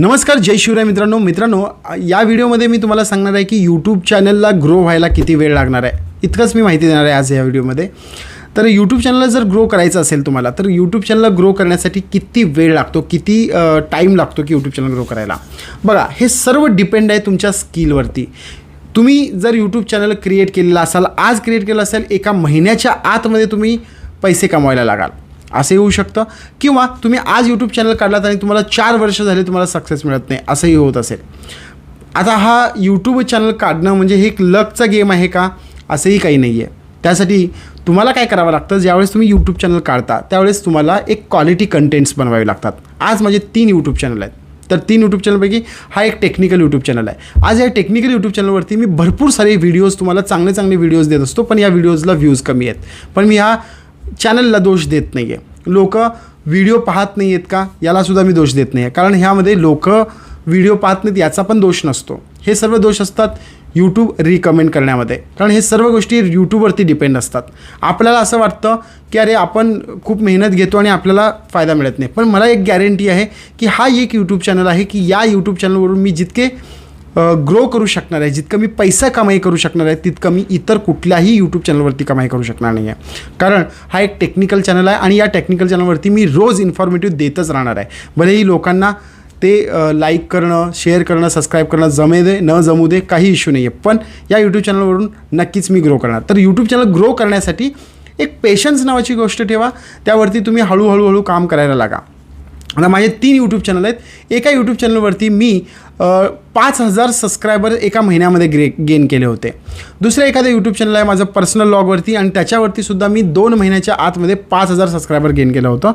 नमस्कार जय शिवराय मित्रांनो. मित्रांनो या व्हिडिओमध्ये मी तुम्हाला सांगणार आहे की यूट्यूब चॅनलला ग्रो व्हायला किती वेळ लागणार आहे. इतकंच मी माहिती देणार आहे आज या व्हिडिओमध्ये. तर यूट्यूब चॅनलला जर ग्रो करायचं असेल तुम्हाला तर यूट्यूब चॅनलला ग्रो करण्यासाठी किती वेळ लागतो किती टाईम लागतो की यूट्यूब चॅनल ग्रो करायला? बघा हे सर्व डिपेंड आहे तुमच्या स्किलवरती तुम्ही जर यूट्यूब चॅनल क्रिएट केलेलं असाल आज क्रिएट केलं असेल एका महिन्याच्या आतमध्ये तुम्ही पैसे कमवायला लागाल. असंही होऊ शकतं. किंवा तुम्ही आज यूट्यूब चॅनल काढलात आणि तुम्हाला चार वर्ष झाले तुम्हाला सक्सेस मिळत नाही असंही होत असेल. आता हा यूट्यूब चॅनल काढणं म्हणजे हे एक लकचा गेम आहे का? असंही काही नाही आहे त्यासाठी तुम्हाला काय करावं लागतं? ज्यावेळेस तुम्ही यूट्यूब चॅनल काढता त्यावेळेस तुम्हाला एक क्वालिटी कंटेंट्स बनवावे लागतात. आज माझे तीन यूट्यूब चॅनल आहेत. तर तीन यूट्यूब चॅनलपैकी हा एक टेक्निकल यूट्यूब चॅनल आहे. आज या टेक्निकल यूट्यूब चॅनलवरती मी भरपूर सारे व्हिडिओज तुम्हाला चांगले चांगले व्हिडिओज देत असतो पण या व्हिडिओजला व्ह्यूज कमी आहेत. पण मी ह्या चॅनलला दोष देत नाही आहे लोक व्हिडिओ पाहत नाही आहेत का यालासुद्धा मी दोष देत नाही आहे कारण ह्यामध्ये लोक व्हिडिओ पाहत नाहीत याचा पण दोष नसतो. हे सर्व दोष असतात यूट्यूब रिकमेंड करण्यामध्ये. कारण हे सर्व गोष्टी यूट्यूबवरती डिपेंड असतात. आपल्याला असं वाटतं की अरे आपण खूप मेहनत घेतो आणि आपल्याला फायदा मिळत नाही. पण मला एक गॅरंटी आहे की हा एक यूट्यूब चॅनल आहे की या यूट्यूब चॅनलवरून मी जितके ग्रो करू शकणार आहे. जितकं मी पैसा कमाई करू शकणार आहे तितकं मी इतर कुठल्याही यूट्यूब चॅनलवरती कमाई करू शकणार नाही आहे कारण हा एक टेक्निकल चॅनल आहे आणि या टेक्निकल चॅनलवरती मी रोज इन्फॉर्मेटिव्ह देतच राहणार आहे. भलेही लोकांना ते लाईक करणं शेअर करणं सबस्क्राईब करणं जमे दे न जमू दे काही इश्यू नाही आहे पण या यूट्यूब चॅनलवरून नक्कीच मी ग्रो करणार. तर यूट्यूब चॅनल ग्रो करण्यासाठी एक पेशन्स नावाची गोष्ट ठेवा. त्यावरती तुम्ही हळूहळूहळू काम करायला लागा. आता माझे तीन यूट्यूब चॅनल आहेत. एका यूट्यूब चॅनलवरती मी पाच हजार सबस्क्रायबर एका महिन्यामध्ये ग्रे गेन केले होते. दुसरं एखादं यूट्यूब चॅनल आहे माझं पर्सनल लॉगवरती आणि त्याच्यावरती सुद्धा मी दोन महिन्याच्या आतमध्ये पाच हजार सबस्क्रायबर गेन केलं होतं.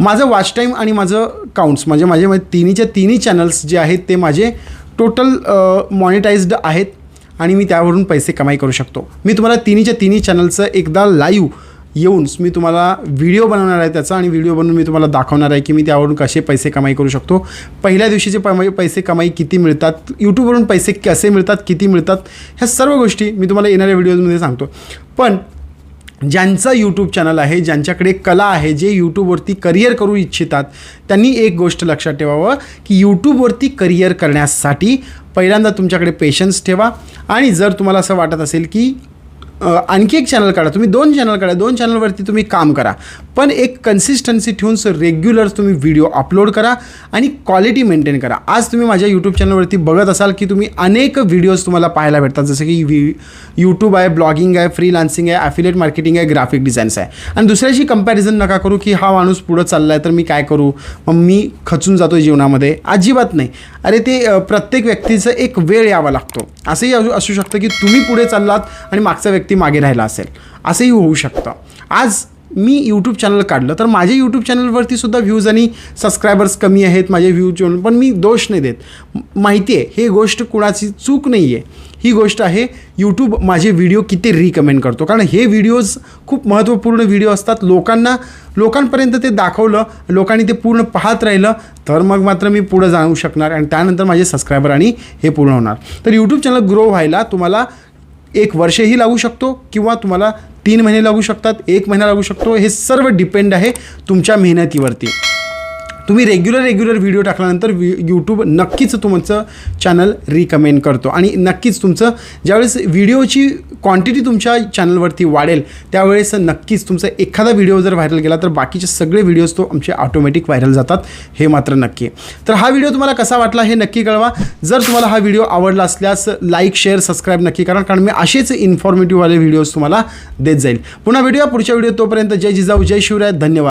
माझं वॉच टाईम आणि माझं काउंट्स म्हणजे माझे माझे तिन्हीच्या तिन्ही चॅनल्स जे आहेत ते माझे टोटल मॉनिटाईज्ड आहेत आणि मी त्यावरून पैसे कमाई करू शकतो. मी तुम्हाला तिन्हीच्या तिन्ही चॅनलचं एकदा लाईव्ह येऊन मी तुम्हाला व्हिडिओ बनवणार आहे त्याचा आणि व्हिडिओ बनवून मी तुम्हाला दाखवणार आहे की मी त्यावरून कसे पैसे कमाई करू शकतो. पहिल्या दिवशीचे प पैसे कमाई किती मिळतात यूट्यूबवरून पैसे कसे मिळतात किती मिळतात ह्या सर्व गोष्टी मी तुम्हाला येणाऱ्या व्हिडिओजमध्ये सांगतो. पण ज्यांचं यूट्यूब चॅनल आहे ज्यांच्याकडे कला आहे जे यूट्यूबवरती करिअर करू इच्छितात त्यांनी एक गोष्ट लक्षात ठेवावं की यूट्यूबवरती करिअर करण्यासाठी पहिल्यांदा तुमच्याकडे पेशन्स ठेवा. आणि जर तुम्हाला असं वाटत असेल की आणखी एक चॅनल काढा. तुम्ही दोन चॅनल काढा. दोन चॅनलवरती तुम्ही काम करा. पण एक कन्सिस्टन्सी ठेवून रेग्युलर तुम्ही व्हिडिओ अपलोड करा आणि क्वालिटी मेंटेन करा. आज तुम्ही माझ्या यूट्यूब चॅनलवरती बघत असाल की तुम्ही अनेक व्हिडिओज तुम्हाला पाहायला भेटतात. जसं की व्ही यूट्यूब आहे ब्लॉगिंग आहे फ्रीलान्सिंग आहे ॲफिलेट मार्केटिंग आहे ग्राफिक डिझाईन्स आहे. आणि दुसऱ्याशी कंपॅरिझन नका करू की हा माणूस पुढं चालला आहे तर मी काय करू? मग मी खचून जातो जीवनामध्ये. अजिबात नाही. अरे ते प्रत्येक व्यक्तीचं एक वेळ यावा लागतो. असंही असू असू शकतं की तुम्ही पुढे चाललात आणि मागचा व्यक्ती मागे राहिला असेल. असंही होऊ शकतं. आज मी यूट्यूब चॅनल काढलं तर माझ्या यूट्यूब चॅनलवरती सुद्धा व्ह्यूज आणि सबस्क्रायबर्स कमी आहेत माझे व्ह्यूज पण मी दोष नाही देत. माहिती आहे हे गोष्ट कुणाची चूक नाही आहे ही गोष्ट आहे यूट्यूब माझे व्हिडिओ किती रिकमेंड करतो. कारण हे व्हिडिओज खूप महत्त्वपूर्ण व्हिडिओ असतात. लोकांना लोकांपर्यंत ते दाखवलं लोकांनी ते पूर्ण पाहत राहिलं तर मग मात्र मी पुढं जाऊ शकणार आणि त्यानंतर माझे सबस्क्रायबर आणि हे पूर्ण होणार. तर यूट्यूब चॅनल ग्रो व्हायला तुम्हाला एक वर्षही लागू शकतो किंवा तुम्हाला तीन महिने लागू शकतात एक महिना लागू शकतो हे सर्व डिपेंड आहे तुमच्या मेहनतीवरती. तुम्ही रेग्युलर रेग्युलर व्हिडिओ टाकल्यानंतर वि यूट्यूब नक्कीच तुमचं चॅनल रिकमेंड करतो. आणि नक्कीच तुमचं ज्यावेळेस व्हिडिओची क्वांटिटी तुमच्या चॅनलवरती वाढेल त्यावेळेस नक्कीच तुमचा एखादा व्हिडिओ जर व्हायरल गेला तर बाकीचे सगळे व्हिडिओज तो आमचे ऑटोमॅटिक व्हायरल जातात हे मात्र नक्की तर हा व्हिडिओ तुम्हाला कसा वाटला हे नक्की कळवा. जर तुम्हाला हा व्हिडिओ आवडला असल्यास लाईक शेअर सबस्क्राईब नक्की करा कारण मी असेच इन्फॉर्मेटिव्हवाले व्हिडिओज तुम्हाला देत जाईल. पुन्हा व्हिडिओ पुढच्या व्हिडिओ तोपर्यंत. जय जिजाऊ जय शिवराय धन्यवाद.